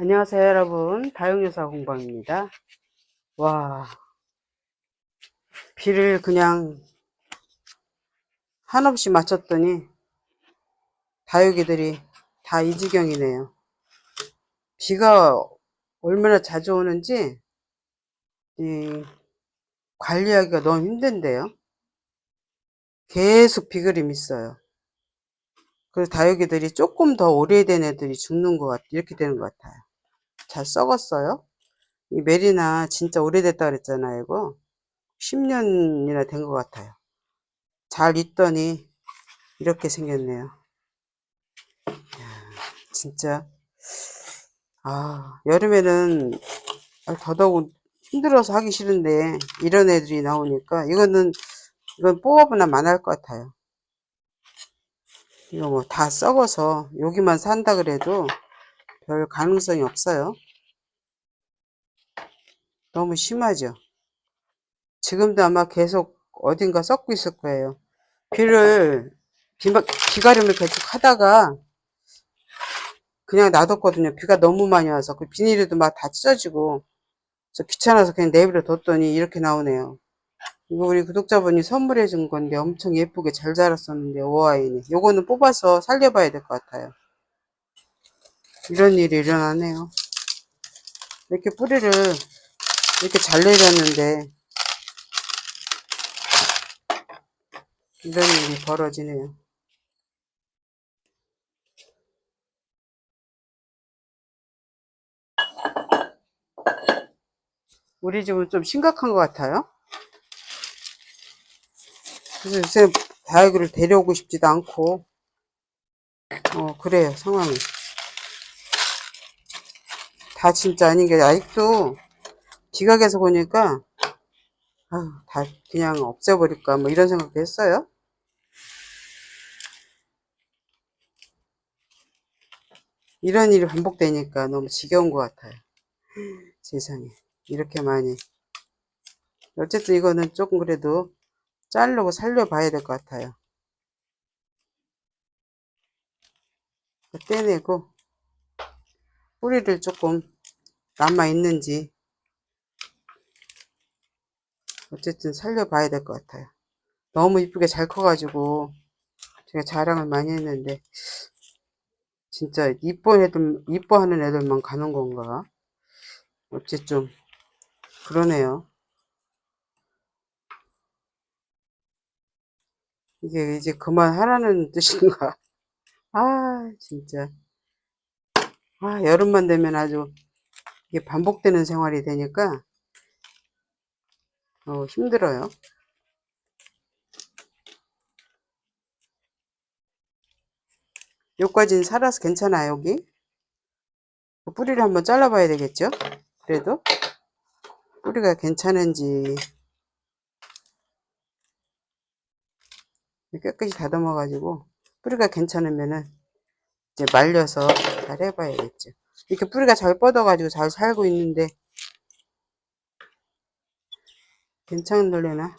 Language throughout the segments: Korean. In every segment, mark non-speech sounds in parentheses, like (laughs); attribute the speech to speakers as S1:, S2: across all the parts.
S1: 안녕하세요 여러분. 다용여사 공방입니다. 와 비를 그냥 한없이 맞췄더니 다육이들이 다 이 지경이네요. 비가 얼마나 자주 오는지 이 관리하기가 너무 힘든데요. 계속 비그림 있어요. 그래서 다육이들이 조금 더 오래된 애들이 죽는 것 같, 이렇게 되는 것 같아요. 잘 썩었어요. 이 메리나 진짜 오래됐다 그랬잖아요, 이거. 10년이나 된 것 같아요. 잘 있더니 이렇게 생겼네요. 진짜. 아, 여름에는 더더욱 힘들어서 하기 싫은데 이런 애들이 나오니까 이거는 이건 뽑아보나 만할 것 같아요. 이거 뭐 다 썩어서 여기만 산다 그래도 별 가능성이 없어요. 너무 심하죠. 지금도 아마 계속 어딘가 썩고 있을 거예요. 비를 비, 비가림을 계속 하다가 그냥 놔뒀거든요. 비가 너무 많이 와서 그 비닐에도 막 다 찢어지고 귀찮아서 그냥 내버려 뒀더니 이렇게 나오네요. 이거 우리 구독자분이 선물해 준 건데 엄청 예쁘게 잘 자랐었는데 오아이니 요거는 뽑아서 살려봐야 될 것 같아요 이런 일이 일어나네요. 이렇게 뿌리를 이렇게 잘 내렸는데 이런 일이 벌어지네요. 우리 집은 좀 심각한 것 같아요. 그래서 요새 다육이를 데려오고 싶지도 않고 어 그래요 상황이 다 진짜 아닌 게 아직도 지각해서 보니까 아유, 다 그냥 없애버릴까 뭐 이런 생각도 했어요. 이런 일이 반복되니까 너무 지겨운 것 같아요. 세상에. 이렇게 많이. 어쨌든 이거는 조금 그래도 자르고 살려봐야 될 것 같아요. 떼내고 뿌리를 조금 남아 있는지 어쨌든 살려봐야 될 것 같아요. 너무 이쁘게 잘 커가지고 제가 자랑을 많이 했는데 진짜 이뻐 애들 이뻐하는 애들만 가는 건가? 어쨌든 그러네요. 이게 이제 그만하라는 뜻인가? (laughs) 아, 진짜. 아, 여름만 되면 아주 이게 반복되는 생활이 되니까 어, 힘들어요. 여기까지는 살아서 괜찮아, 여기. 뿌리를 한번 잘라봐야 되겠죠? 그래도 뿌리가 괜찮은지 깨끗이 다듬어 가지고 뿌리가 괜찮으면은 이제 말려서 잘 해봐야겠죠. 이렇게 뿌리가 잘 뻗어 가지고 잘 살고 있는데. 괜찮을래나?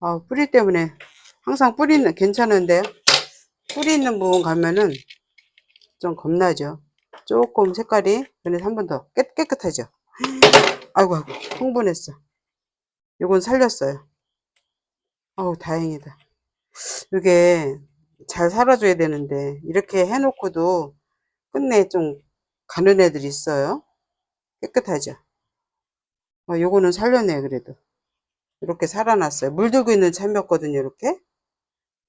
S1: 아 뿌리 때문에 항상 뿌리는 괜찮은데요? 뿌리 있는 부분 가면은 좀 겁나죠. 조금 색깔이 그래서 한 번 더 깨끗하죠 아이고 아이고 흥분했어. 이건 살렸어요. 어우 다행이다. 이게 잘 살아줘야 되는데 이렇게 해놓고도 끝내 좀 가는 애들이 있어요. 깨끗하죠? 어, 요거는 살렸네 그래도. 이렇게 살아났어요. 물 들고 있는 참이었거든요 이렇게.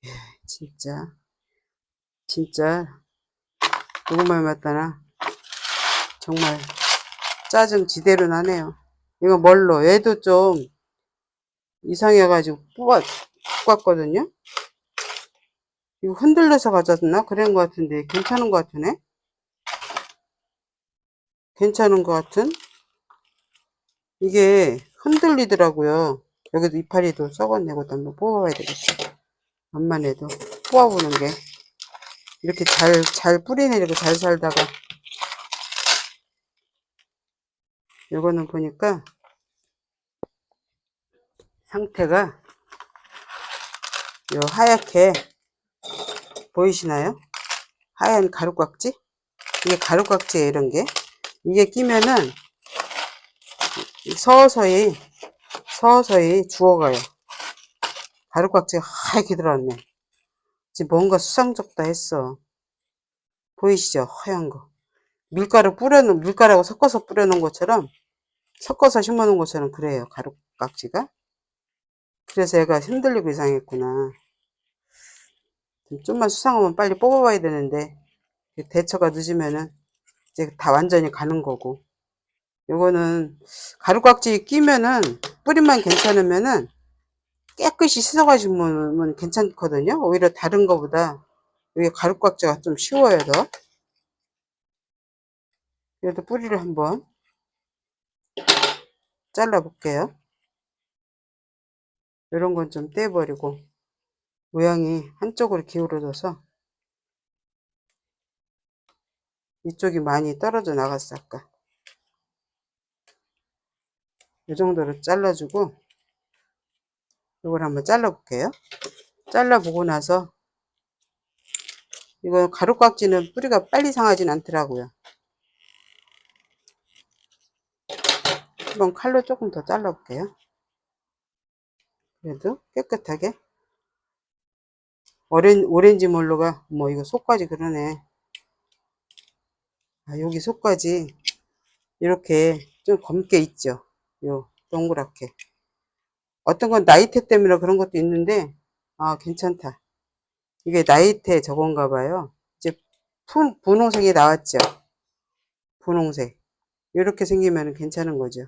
S1: 이야, 진짜. 진짜. 누구 말 맞다나? 정말 짜증 지대로 나네요. 이거 뭘로? 얘도 좀 이상해 가지고 뽑아 뽑았거든요 이거 흔들려서 가졌나? 그런 것 같은데. 괜찮은 것 같으네 괜찮은 것 같은? 이게 흔들리더라고요. 여기도 이파리도 썩었네. 것도 한번 뽑아봐야 되겠어 암만 해도. 뽑아보는 게. 이렇게 잘 잘 뿌리내리고 잘 살다가. 요거는 보니까 상태가 요 하얗게 보이시나요? 하얀 가루깍지? 이게 가루깍지에 이런 게. 이게 끼면은 서서히, 서서히 죽어가요. 가루깍지가 하얗게 들어왔네. 지금 뭔가 수상쩍다 했어. 보이시죠? 하얀 거. 밀가루 뿌려놓은, 밀가루하고 섞어서 뿌려놓은 것처럼, 섞어서 심어놓은 것처럼 그래요. 가루깍지가. 그래서 얘가 흔들리고 이상했구나. 좀만 수상하면 빨리 뽑아봐야 되는데, 대처가 늦으면은, 이제 다 완전히 가는 거고. 요거는 가루깍지 끼면은, 뿌리만 괜찮으면은, 깨끗이 씻어가지고 괜찮거든요. 오히려 다른 거보다, 여기 가루깍지가 좀 쉬워요, 더. 그래도 뿌리를 한번 잘라 볼게요. 이런 건 좀 떼버리고 모양이 한쪽으로 기울어져서 이쪽이 많이 떨어져 나갔어 아까. 이 정도로 잘라주고 이걸 한번 잘라 볼게요. 잘라 보고 나서 이거 가루깍지는 뿌리가 빨리 상하진 않더라고요. 한번 칼로 조금 더 잘라 볼게요. 그래도 깨끗하게 오렌, 오렌지 몰로가 뭐 이거 속까지 그러네. 아 여기 속까지 이렇게 좀 검게 있죠. 요 동그랗게. 어떤 건 나이테 때문에 그런 것도 있는데 아 괜찮다. 이게 나이테 저건가 봐요. 이제 분, 분홍색이 나왔죠. 분홍색. 이렇게 생기면 괜찮은 거죠.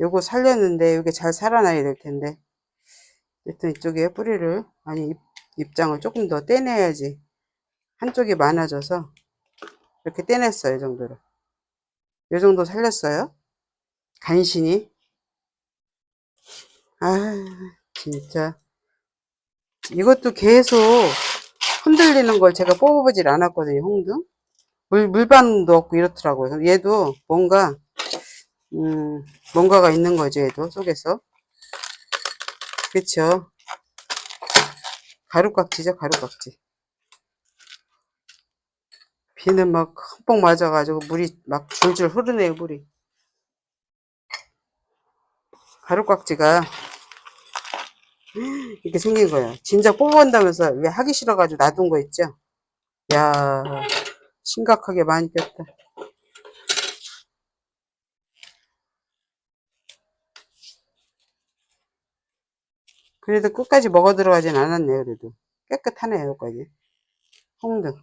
S1: 요거 살렸는데 이게 잘 살아나야 될 텐데. 일단 이쪽에 뿌리를 아니 잎, 입장을 조금 더 떼내야지 한쪽이 많아져서 이렇게 떼냈어요 이 정도로. 이 정도 살렸어요? 간신히? 아 진짜. 이것도 계속 흔들리는 걸 제가 뽑아보질 않았거든요 홍등. 물, 물반응도 없고 이렇더라고요. 얘도 뭔가 음, 뭔가가 있는 거죠, 얘도, 속에서. 그쵸? 가루깍지죠, 가루깍지. 비는 막 흠뻑 맞아가지고 물이 막 줄줄 흐르네요, 물이. 가루깍지가 이렇게 생긴 거예요. 진작 뽑아온다면서 왜 하기 싫어가지고 놔둔 거 있죠? 야 심각하게 많이 뺐다. 그래도 끝까지 먹어 들어가진 않았네요, 그래도. 깨끗하네요, 여기까지. 홍등.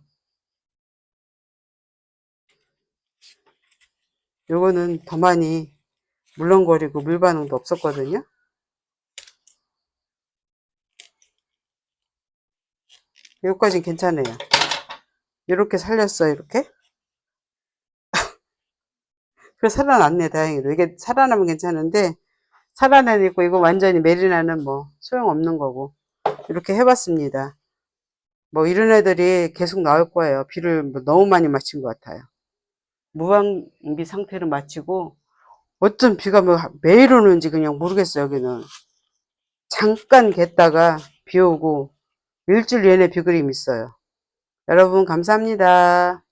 S1: 요거는 더 많이 물렁거리고 물 반응도 없었거든요. 여기까지는 괜찮아요. 이렇게 살렸어요, 이렇게. (laughs) 그래 살아났네, 다행히도. 이게 살아나면 괜찮은데, 살아내고 이거 완전히 메리나는 뭐 소용없는 거고 이렇게 해봤습니다. 뭐 이런 애들이 계속 나올 거예요. 비를 뭐 너무 많이 맞힌 것 같아요. 무방비 상태로 마치고 어떤 비가 뭐 매일 오는지 그냥 모르겠어요. 여기는 잠깐 겠다가 비 오고 일주일 내내 비그림 있어요. 여러분 감사합니다.